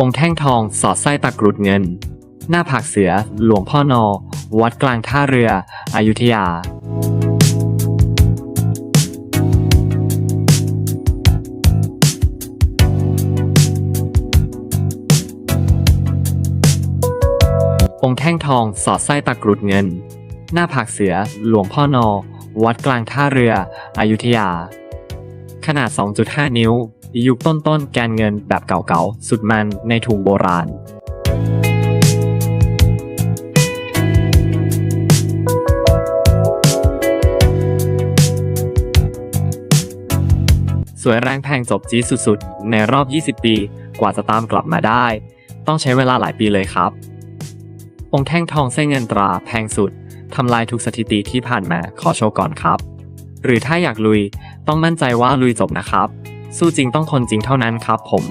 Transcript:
องค์แท่งทองสอดไส้ตะกรุดเงิน หน้าผากเสือ หลวงพ่อนอ วัดกลางท่าเรือ อยุธยา องค์แท่งทองสอดไส้ตะกรุดเงิน หน้าผากเสือ หลวงพ่อนอ วัดกลางท่าเรือ อยุธยา ขนาด 2.5 นิ้ว ยุคต้นๆแกนเงินแบบเก่าๆ สุดมันในถุงโบราณ สวยแรงแพงจบจีสุดๆ ในรอบ 20 ปี กว่าจะตามกลับมาได้ ต้องใช้เวลาหลายปีเลยครับ องค์แท่งทองเส้นเงินตราแพงสุดทำลายทุกสถิติที่ผ่านมาขอโชว์ก่อนครับ หรือถ้าอยากลุยต้องมั่นใจว่าลุยจบนะครับ สู้จริงต้องทนจริงเท่านั้นครับผม